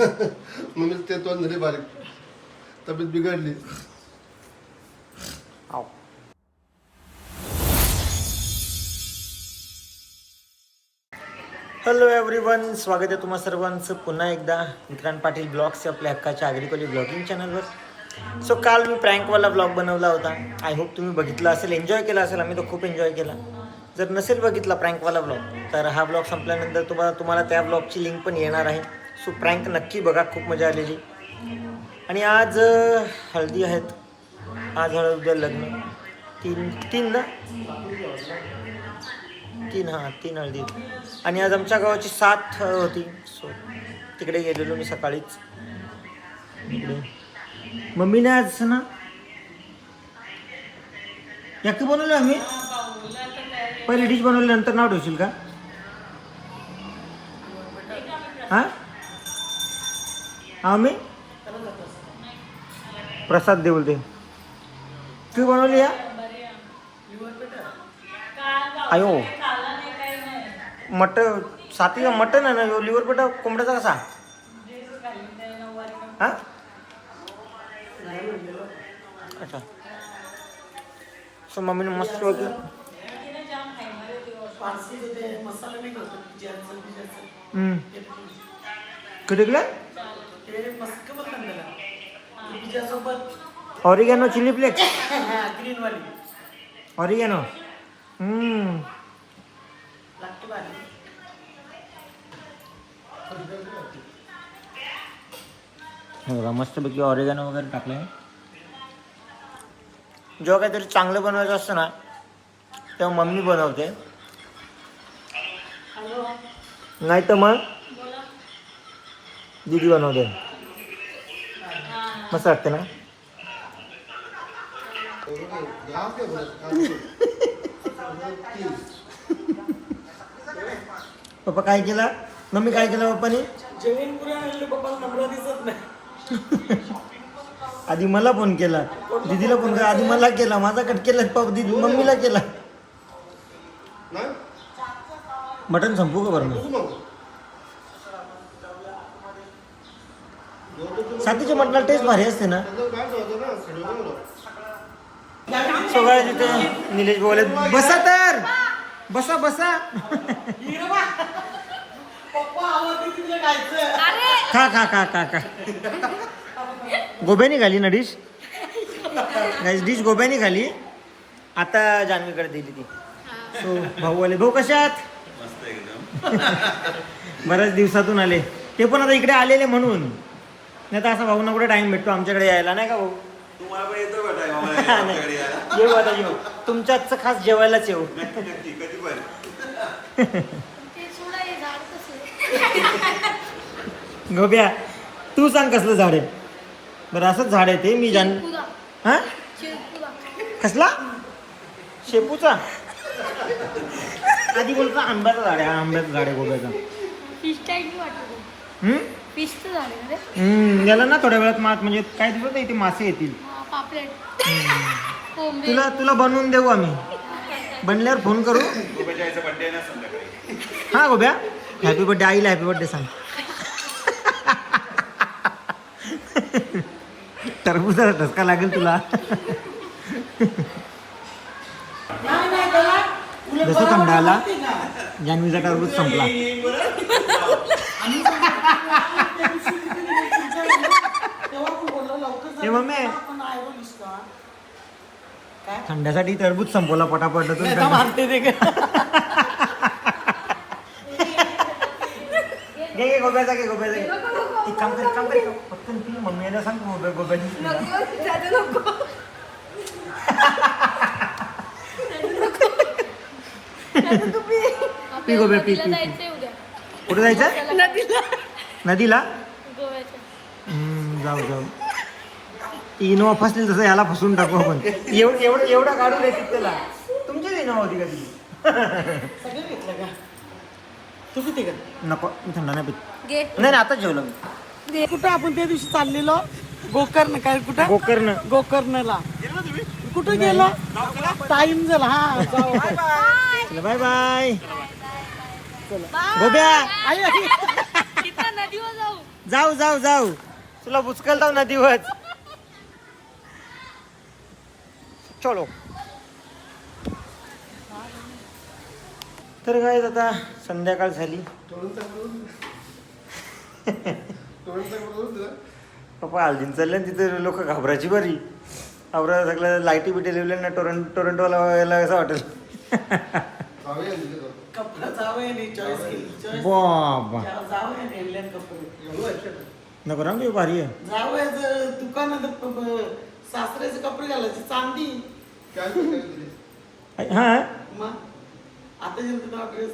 Mummy ते तोंड झाले बारीक. तब्येत बिघडली. हॅलो एव्हरीवन स्वागत आहे तुम्हा सर्वांचं. पुन्हा एकदा विक्रांत पाटील ब्लॉग्स आपल्या हक्काच्या आग्रिकोली ब्लॉगिंग चॅनलवर. सो काल मी प्रँकवाला ब्लॉग बनवला होता. आय होप तुम्ही बघितला असेल एन्जॉय केला असेल. आम्ही तो खूप एन्जॉय केला. जर नसेल बघितला प्रँकवाला ब्लॉग तर हा ब्लॉग संपल्यानंतर तुम्हाला तुम्हाला त्या ब्लॉगची लिंक पण येणार आहे. सो प्रँक नक्की बघा खूप मजा आलेली. आणि आज हळदी आहेत. आज हळद उद्या लग्न. तीन तीन ना? तीन हां तीन हळदी. आणि आज आमच्या गावाची सात होती. सो तिकडे गेलेलो मी सकाळीच. इकडे. मम्मीने आज ना याकी बनवलं आम्ही? पहिले डिश बनवल्यानंतर नाव ठेवशील का? हां? आम्ही? प्रसाद दे. तू बनवली या? आयो मटन साती मटन आहे ना ह्यो लिव्हर पेटा कोंबड्याचा कसा? हा? अच्छा. सो मम्मीने मस्त ऑरिगॅनो चिली फ्लेक्स ऑरिगॅनो हम्म हे बघा मस्तपैकी ऑरेगॅनो वगैरे टाकलं जेव्हा काहीतरी चांगलं बनवायचं असतं ना तेव्हा मम्मी बनवते. नाही तर मग दीदी बनवते मस्त वाटते ना? पप्पा काय केला? मम्मी काय केलं पप्पानी? जेवण पुरे आणले पप्पाला नंबर दिसत नाही. आधी मला फोन केला. दीदीला फोन केला. आधी मला केला. माझा कट केला. पाप दीदी मम्मीला केला. मटन संपू का बरं सातीच्या मटणाला टेस्ट भारी असते ना. सगळ्या तिथे निलेश बोलत बसा तर. बसा बसा. खा खा खा खा खा. गोब्याने खाली ना डिश. डिश गोब्याने खाली आता जान्हवीकडे दिली ती. सो भाऊ आले. भाऊ कशात बऱ्याच दिवसातून आले. ते पण आता इकडे आलेले म्हणून. नाही तर असा भाऊना कुठे टाइम भेटतो आमच्याकडे यायला नाही का भाऊ? तुम्हाला पण येतो का time आम्हाला? आमच्याकडे यायला? येऊ आता येऊ तुमच्याच खास जेवायलाच येऊ. नक्की नक्की. कधी पण. ते सोडा हे झाड कसं गोब्या तू सांग कसलं झाड आहे? बरं असंच झाड आहे ते मी जाण हा? कसला? शेपूचा? आधी बोलतो आंब्याचं झाड आहे हा आंब्याचं झाड आहे फिश वाटत. हम्म? फिशचं ना रे. हम्म, याला ना थोड्या वेळात मात म्हणजे काय दिवस इथे मासे येतील. हा, पापलेट. कोंबडी तुला तुला बनवून देऊ आम्ही. बनल्यावर फोन करू. गोप्याच्या आईचा बड्डे आहे ना संध्याकाळी. हा गोब्या. हॅपी बर्थडे आईला हॅपी बर्थडे सांग. टरबूजा ठसका लागेल तुला. जसं थंड आला. जान्हवीचा टरबूज संपला. तू ए, मम्मी. थंड्यासाठी टरबूज संपवला पटापट तर मारते ते. का? घे गोब्याचा घे गोब्याचा घे. एक काम कर एक काम कर. पटकन पी मम्मीला सांग गोब्या गोब्याची पी. गोब्या पी पी कुठे जायचं? नदीला. नदीला? गोव्याच्या. हम्म, जाऊ जाऊ. इनोवा फसली तसं याला फसून टाकू आपण. एवढं एवढं एवढा काढून देतील त्याला. तुमचीच इनोवा होती कधी सगळं घेतलं का? तू किती का नको मी थंडा नाही पित. घे. नाही नाही आताच जेवलो मी. कुठं आपण त्या दिवशी चाललेलो? गोकर्ण काय कुठं? गोकर्ण. गोकर्णला. कुठं गेलो? टाइम झाला हा जाऊ. बाय बाय गोब्या आई, आई. तिथं नदीवर जाऊ. जाऊ जाऊ जाऊ. तुला बुचकलताव ना दिवस चलो. तर काय आता संध्याकाळ झाली. पप्पा हल्दीन चालले ना तिथे लोक घाबरायची बरी. घाबरा सगळं लाईटी बिटी लिहिल्या ना टोरंट टोरंटोला असं वाटेल. जाऊ. कपडा जावयाने चॉईस केली. चॉईस बाबा. जावयाने कपडे? नको ना मी भारी आहे. जावयाचं दुकानात प- प- सासऱ्याचे कपडे घालायचे चांदी. काय दिली? हा मग? आता जे तुला ड्रेस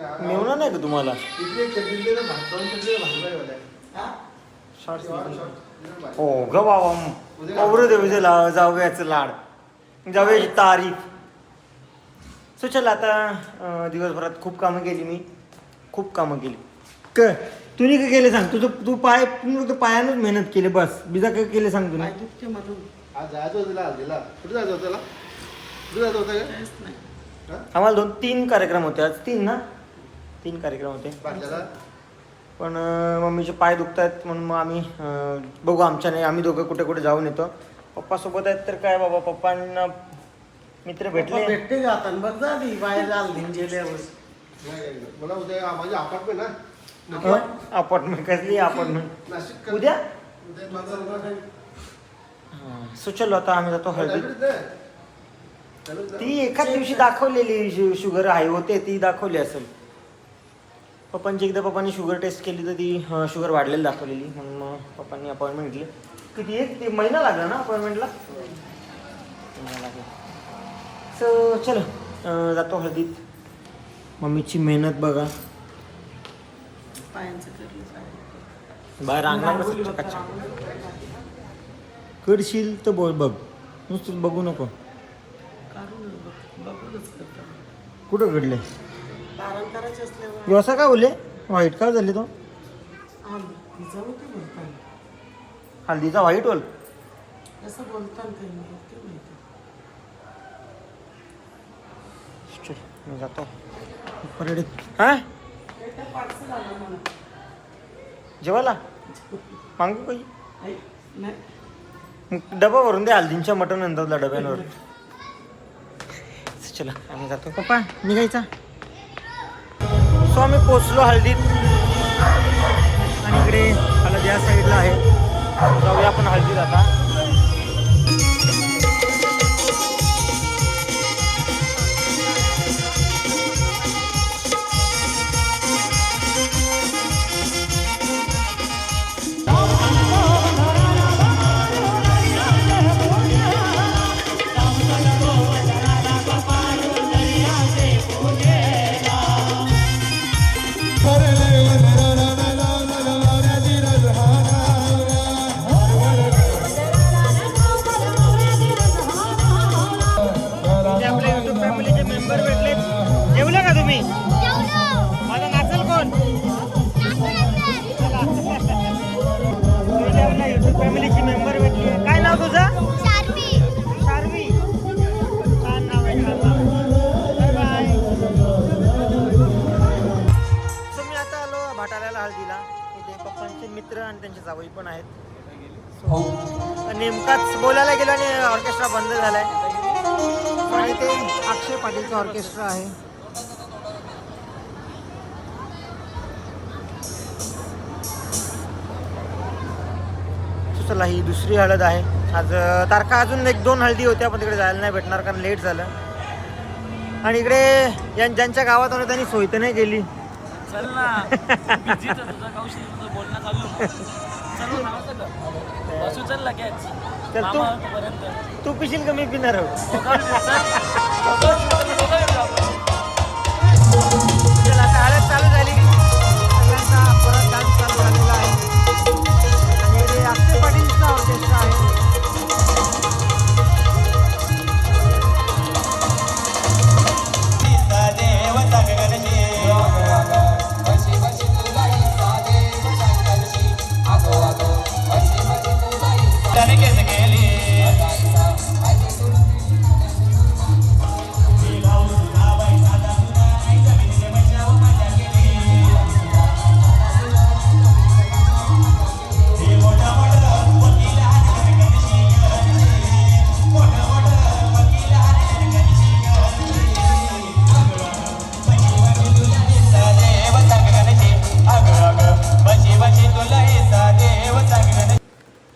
का- मिळवणार नाही का तुम्हाला? इकडे एक दिली ना, भात. हा? शॉर्ट. हो ग बाबा अवरं देवीचे ला जावयाचं लाड. जावयाची तारीफ. सो चल आता दिवसभरात खूप कामं केली मी. खूप कामं केली. क तुम्ही काय केले सांग? तुझं तू पाय तू फक्त पायानंच मेहनत केली बस. बिजा काय केले सांग मधून आज जायचं होतं तिला हल्दीला कुठे जायचं होतं त्याला कुठे जायचं होतं का काहीच नाही? आम्हाला दोन तीन कार्यक्रम होते. आज तीन ना? तीन कार्यक्रम होते. बाटल्याला पण अं, मम्मीचे पाय दुखत आहेत म्हणून मग आम्ही अं, बघू आमच्या नाही आम्ही दोघं कुठे कुठे जाऊन येतो. पप्पा सोबत आहेत तर काय बाबा? पप्पांना मित्र भेटले. भेटते जातात बघ जा ती बाहेर जाल गेल्यावर. मला उद्या माझी अपार्टमेंट ना अपार्टमेंट कसली अपार्टमेंट नाशिक? उद्या? उद्या माझा सो चलो आता आम्ही जातो हळदी. ती एखाद दिवशी दाखवलेली शु- शुगर आहे होते ती दाखवली असेल. पप्पांची एकदा पप्पांनी शुगर टेस्ट केली तर ती अं, शुगर वाढलेली दाखवलेली. म्हणून मग पप्पांनी अपॉइंटमेंट घेतली. किती एक ते महिना लागला ना अपॉइंटमेंटला सो चलो जातो हळदीत. मम्मीची मेहनत बघा. बाहेर. करशील तर बोल बघ. नुसतं बघू नको. कुठं घडले व्यवसाय का बोलले वाईट का झाले तो? हल्दीचा व्हाईट होल असं बोलताना काही नाही ते माहिती चल मी जातो. परेड हा? ते तर पार्सल आलं म्हणा जेवायला? मागू काही डबा भरून दे हल्दींच्या मटण नंतरला डब्यांवर. चला आम्ही जातो. पप्पा निघायचा. सो आम्ही पोचलो हल्दीत. आणि इकडे हळद या साईडला आहे. जाऊया आपण हळदीत आता. मित्र आणि त्यांचे जावई पण आहेत. So, नेमकाच बोलायला गेलो आणि ऑर्केस्ट्रा बंद झालाय. आणि ते अक्षय पाटीलचं ऑर्केस्ट्रा आहे. चला ही दुसरी हळद आहे. आज तारखा अजून एक दोन हळदी होत्या पण तिकडे जायला नाही भेटणार कारण लेट झालं. आणि इकडे ज्यां- ज्यांच्या गावात होतं त्यांनी सोय तर नाही केली चल. तू पिशील का मी पिणार चालू झाली.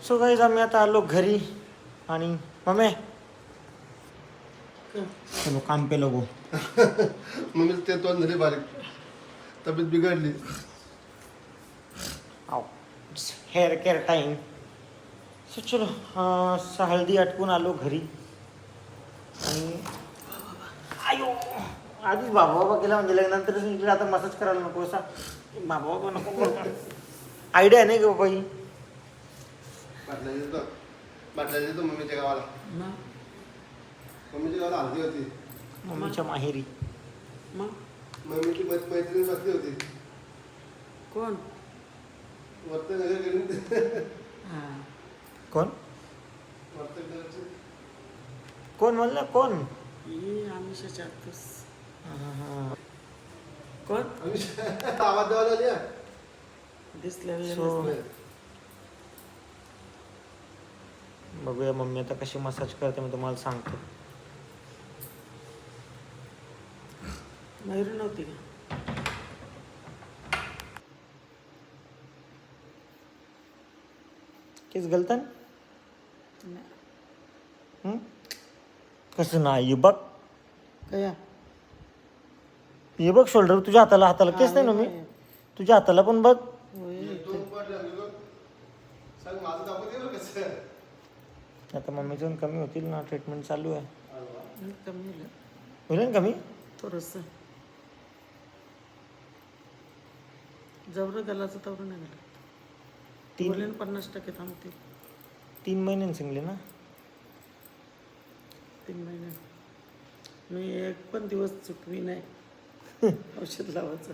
सो गाईज आम्ही आता आलो घरी आणि मम्मी चलो काम पे लगो. मम्मी ते तोंड झाली बारीक. तब्येत बिघडली. आओ हेअर केअर टाईम सो चलो अं, हळदी आटकून आलो घरी. आणि आयो आधीच बाबा बाबा केला म्हणजे लग्नानंतरच इकडे आता मसाज करायला नको असा. बाबा बाबा नको आयडिया नाही का बाबा ही? बाटल्या येतो बाटल्या येतो मम्मीच्या गावाला. मग? मम्मीच्या गावाला हल्दी होती. मम्मीच्या माहेरी. मग? मम्मीची मैत्रीण बसली होती. कोण? वर्त नगर गेली हा. कोण? कोण म्हणलं? कोण? ही हा, हा. कोण? आम्ही आवाज द्यावा लागली हा. दिसलेलं So-. बघूया मम्मी आता कशी मसाज करते मी तुम्हाला सांगतो. मयुरी नव्हती का? केस गलतन. हं? कसं नाही बघ. कया? हे बघ शोल्डर तुझ्या हाताला हाताला केस नाही ना मी? तुझ्या हाताला पण बघ. आता मम्मीचं कमी होतील ना ट्रीटमेंट चालू आहे. कमी झालं. होईल ना कमी? थोडस. जवळ गलाचं तेवढं नाही झालं तीन पन्नास टक्के थांबते. तीन महिन्यांनी सांगले ना? तीन महिने. मी एक पण दिवस चुकवी नाही. औषध लावायचं.